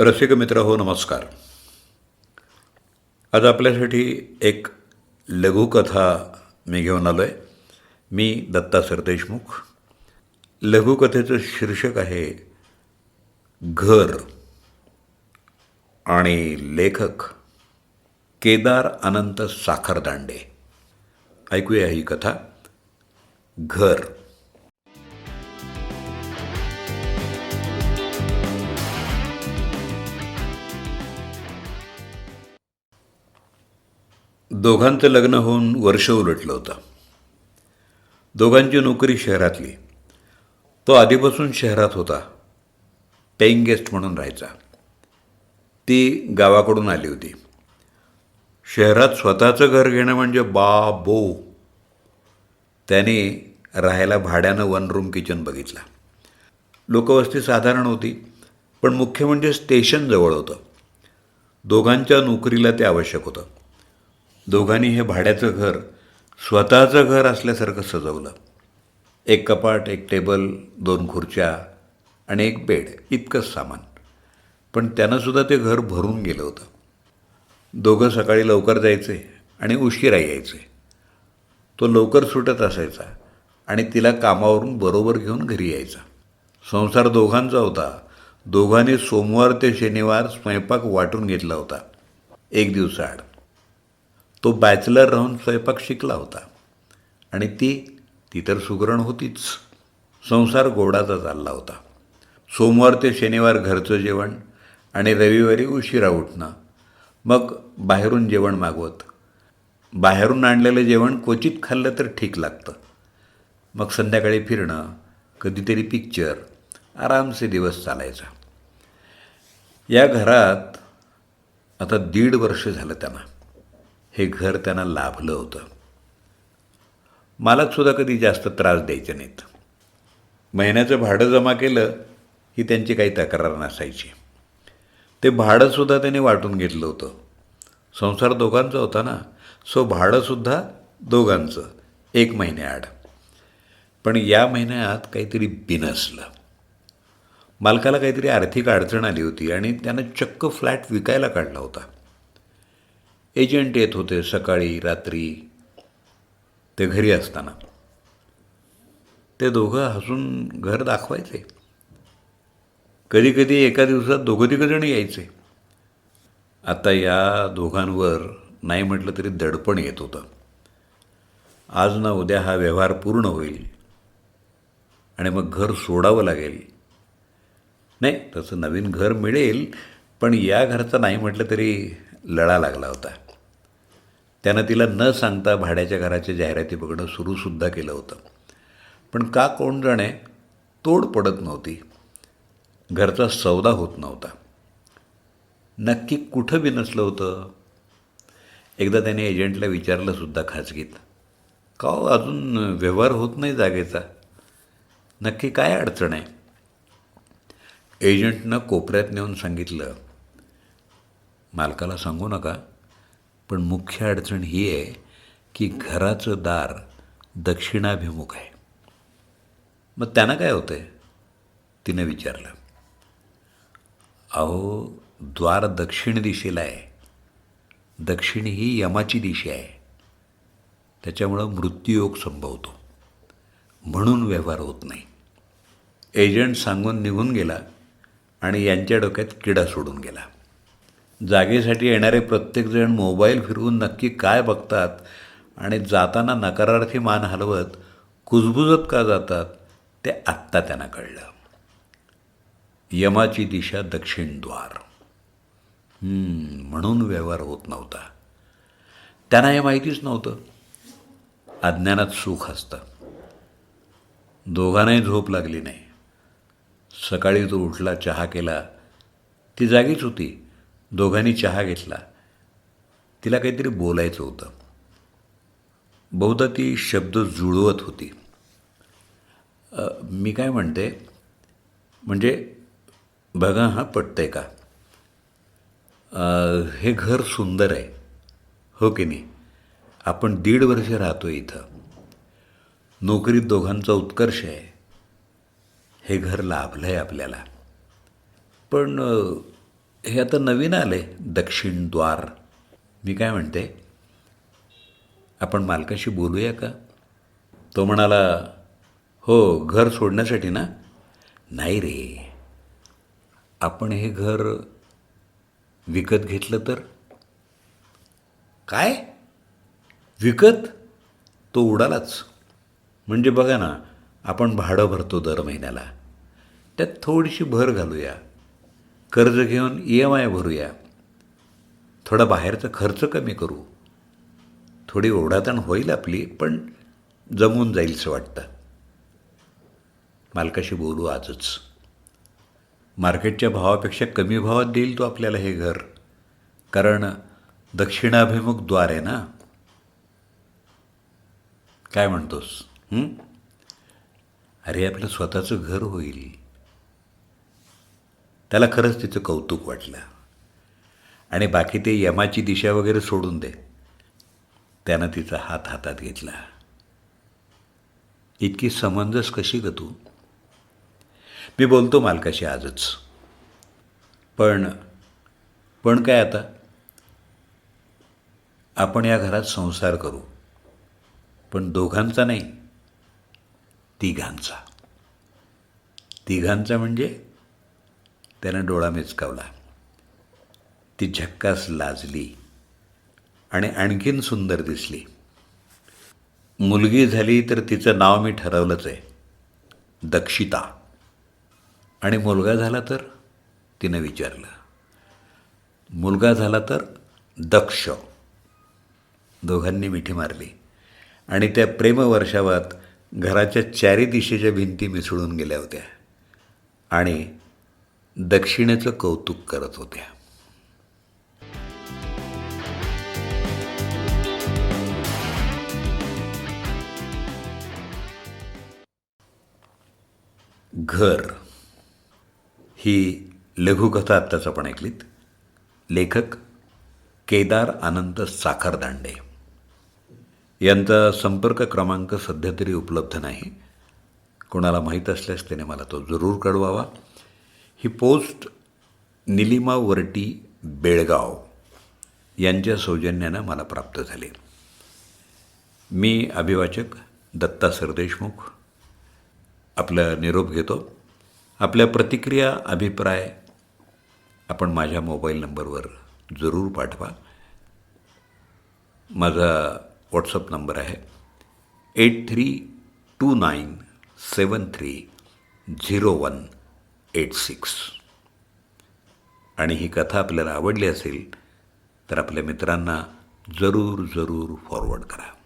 रसिक मित्र हो नमस्कार. आज आपल्यासाठी एक लघुकथा मी घेऊन आलो आहे मी दत्ता सरदेशमुख लघुकथेचं शीर्षक आहे घर आणि लेखक केदार अनंत साखरदांडे. ऐकूया ही कथा घर. दोघांचं लग्न होऊन वर्ष उलटलं होतं. दोघांची नोकरी शहरातली. तो आधीपासून शहरात होता. पेईंग गेस्ट म्हणून राहायचा. ती गावाकडून आली होती. शहरात स्वतःचं घर घेणं म्हणजे बा बो त्याने राहायला भाड्यानं वन रूम किचन बघितला. लोकवस्ती साधारण होती पण मुख्य म्हणजे स्टेशन जवळ होतं. दोघांच्या नोकरीला ते आवश्यक होतं. दोघांनी हे भाड्याचं घर स्वतःचं घर असल्यासारखं सजवलं. एक कपाट एक टेबल दोन खुर्च्या आणि एक बेड इतकंच सामान. पण त्यांनासुद्धा ते घर भरून गेलं होतं. दोघं सकाळी लवकर जायचे आणि उशिरा यायचे. तो लवकर सुटत असायचा आणि तिला कामावरून बरोबर घेऊन घरी यायचा. संसार दोघांचा होता. दोघांनी सोमवार ते शनिवार स्वयंपाक वाटून घेतला होता. एक दिवसाआड. तो बॅचलर राहून स्वयंपाक शिकला होता. आणि ती ती तर सुगरण होतीच. संसार गोडाचा चालला होता. सोमवार ते शनिवार घरचं जेवण आणि रविवारी उशिरा उठणं. मग बाहेरून जेवण मागवत. बाहेरून आणलेलं जेवण क्वचित खाल्लं तर ठीक लागतं. मग संध्याकाळी फिरणं कधीतरी पिक्चर आरामसे दिवस चालायचा. या घरात आता दीड वर्ष झालं त्यांना. हे घर त्यांना लाभलं होतं. मालकसुद्धा कधी जास्त त्रास द्यायचे नाहीत. महिन्याचं भाडं जमा केलं ही त्यांची काही तक्रार नसायची. ते भाडंसुद्धा त्यांनी वाटून घेतलं होतं. संसार दोघांचा होता ना सो भाडंसुद्धा दोघांचं एक महिन्याआड पण या महिन्यात काहीतरी बिनसलं. मालकाला काहीतरी आर्थिक अडचण आली होती आणि त्यानं चक्क फ्लॅट विकायला काढला होता. एजंट येत होते सकाळी रात्री. ते घरी असताना. ते दोघं हसून घर दाखवायचे. कधी कधी एका दिवसात दोघं तिघजण यायचे. आता या दोघांवर नाही म्हटलं तरी दडपण येत होतं. आज ना उद्या हा व्यवहार पूर्ण होईल. आणि मग घर सोडावं लागेल. नाही तसं नवीन घर मिळेल पण या घरचं नाही म्हटलं तरी लळा लागला होता. त्यानं तिला न सांगता भाड्याच्या घराच्या जाहिराती बघणं सुरूसुद्धा केलं होतं. पण का कोण जाणे तोड पडत नव्हती. घरचा सौदा होत नव्हता. नक्की कुठं बिनसलं होतं. एकदा त्याने एजंटला विचारलंसुद्धा खाजगीत का हो अजून व्यवहार होत नाही जागेचा? नक्की काय अडचण आहे? एजंटनं कोपऱ्यात नेऊन सांगितलं मालकाला सांगू नका. पण मुख्य अडचण ही आहे की घराचं दार दक्षिणाभिमुख आहे. मग त्यांना काय होतं आहे तिनं विचारलं अहो द्वार दक्षिण दिशेला आहे. दक्षिण ही यमाची दिशा आहे. त्याच्यामुळं मृत्यूयोग संभवतो. म्हणून व्यवहार होत नाही. एजंट सांगून निघून गेला आणि यांच्या डोक्यात किडा सोडून गेला. जागेसाठी येणारे प्रत्येकजण मोबाईल फिरवून नक्की काय बघतात आणि जाताना नकारार्थी मान हलवत कुजबुजत का जातात ते आत्ता त्यांना कळलं. यमाची दिशा दक्षिण द्वार. म्हणून व्यवहार होत नव्हता. त्यांना हे माहितीच नव्हतं. अज्ञानात सुख असतं. दोघांनाही झोप लागली नाही. सकाळी तो उठला चहा केला. ती जागीच होती. दोघांनी चहा घेतला. तिला काहीतरी बोलायचं होतं. बहुधा ती शब्द जुळवत होती. मी काय म्हणते? म्हणजे बघा हा पटतं आहे का हे घर सुंदर आहे. हो की नाही? आपण दीड वर्ष राहतो इथं. नोकरीत दोघांचा उत्कर्ष आहे. हे घर लाभलं आहे आपल्याला. पण हे आता नवीन आले दक्षिण द्वार. मी काय म्हणते? आपण मालकाशी बोलूया का? तो म्हणाला हो घर सोडण्यासाठी ना? नाही रे. आपण हे घर विकत घेतलं तर? काय? विकत? तो उडालाच. म्हणजे बघा ना आपण भाडं भरतो दर महिन्याला. त्यात थोडीशी भर घालूया. कर्ज घेऊन ई एम आय भरूया. थोडा बाहेरचा खर्च कमी करू. थोडी ओढाताण होईल आपली पण जमून जाईलचं वाटतं. मालकाशी बोलू आजच. मार्केटच्या भावापेक्षा कमी भावात देईल तो आपल्याला हे घर. कारण दक्षिणाभिमुख द्वार आहे ना? काय म्हणतोस अरे आपलं स्वतःचं घर होईल. त्याला खरंच तिचं कौतुक वाटलं. आणि बाकी ते यमाची दिशा वगैरे सोडून दे. त्यानं तिचा हात हातात घेतला. इतकी समंजस कशी ग तू? मी बोलतो मालकाशी आजच. पण पण काय आता? आपण या घरात संसार करू. पण दोघांचा नाही तिघांचा. तिघांचा म्हणजे त्यानं डोळा मिचकावला. ती झक्कास लाजली आणि आणखीन सुंदर दिसली. मुलगी झाली तर तिचं नाव मी ठरवलंच आहे. दक्षिता. आणि मुलगा झाला तर तिनं विचारलं. मुलगा झाला तर दक्ष. दोघांनी मिठी मारली. आणि त्या प्रेमवर्षावात घराच्या चारी दिशेच्या भिंती मिसळून गेल्या होत्या. आणि दक्षिणेचं कौतुक करत होत्या. घर. ही लघुकथा आत्ताच आपण ऐकलीत. लेखक केदार आनंद साखरदांडे. यांचा संपर्क क्रमांक सध्या तरी उपलब्ध नाही. कोणाला माहीत असल्यास त्याने मला तो जरूर कळवावा. ही पोस्ट निलिमा वरटी बेळगाव यांच्या सौजन्यानं मला प्राप्त झाली. मी अभिवाचक दत्ता सरदेशमुख आपला निरोप घेतो. आपल्या प्रतिक्रिया अभिप्राय आपण माझ्या मोबाईल नंबरवर जरूर पाठवा. माझा व्हॉट्सअप नंबर आहे eight three two nine seven three zero one. Eight six. आणि ही कथा आपल्याला आवडली असेल तर आपल्या मित्रांना जरूर जरूर फॉरवर्ड करा.